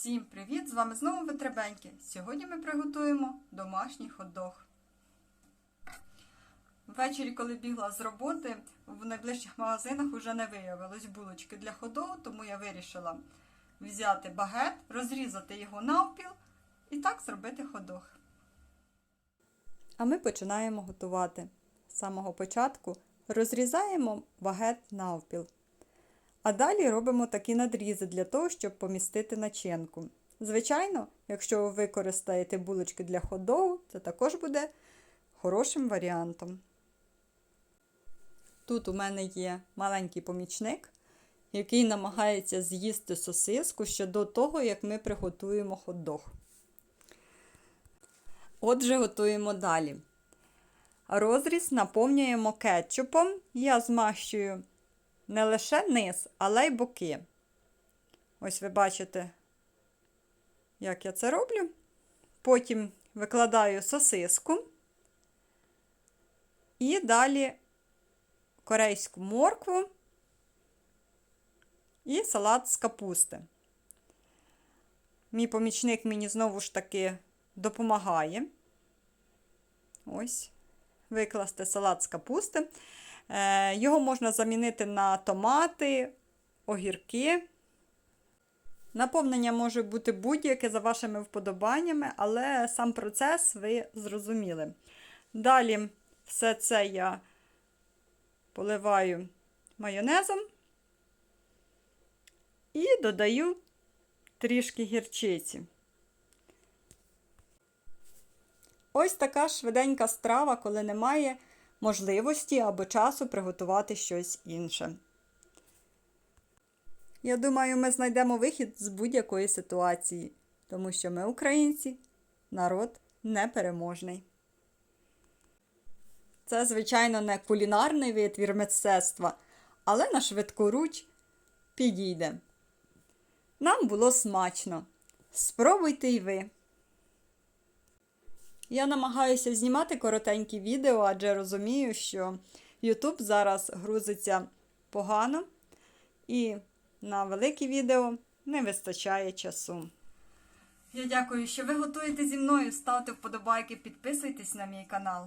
Всім привіт! З вами знову Витребеньки. Сьогодні ми приготуємо домашній хот-дог. Ввечері, коли бігла з роботи, в найближчих магазинах вже не виявилось булочки для хот-догу, тому я вирішила взяти багет, розрізати його навпіл і так зробити хот-дог. А ми починаємо готувати. З самого початку розрізаємо багет навпіл. А далі робимо такі надрізи для того, щоб помістити начинку. Звичайно, якщо ви використаєте булочки для ходову, це також буде хорошим варіантом. Тут у мене є маленький помічник, який намагається з'їсти сосиску ще до того, як ми приготуємо хот-дог. Отже, готуємо далі. Розріз наповнюємо кетчупом. Я змащую не лише низ, але й боки. Ось ви бачите, як я це роблю. Потім викладаю сосиску і далі корейську моркву і салат з капусти. Мій помічник мені знову ж таки допомагає. Ось, викласти салат з капусти. Е, Його можна замінити на томати, огірки. Наповнення може бути будь-яке за вашими вподобаннями, але сам процес ви зрозуміли. Далі все це я поливаю майонезом і додаю трішки гірчиці. Ось така швиденька страва, коли немає можливості або часу приготувати щось інше. Я думаю, ми знайдемо вихід з будь-якої ситуації, тому що ми, українці, народ непереможний. Це, звичайно, не кулінарний витвір мистецтва, але на швидку руч підійде. Нам було смачно. Спробуйте й ви. Я намагаюся знімати коротенькі відео, адже розумію, що YouTube зараз грузиться погано, і на великі відео не вистачає часу. Я дякую, що ви готуєте зі мною. Ставте вподобайки, підписуйтесь на мій канал.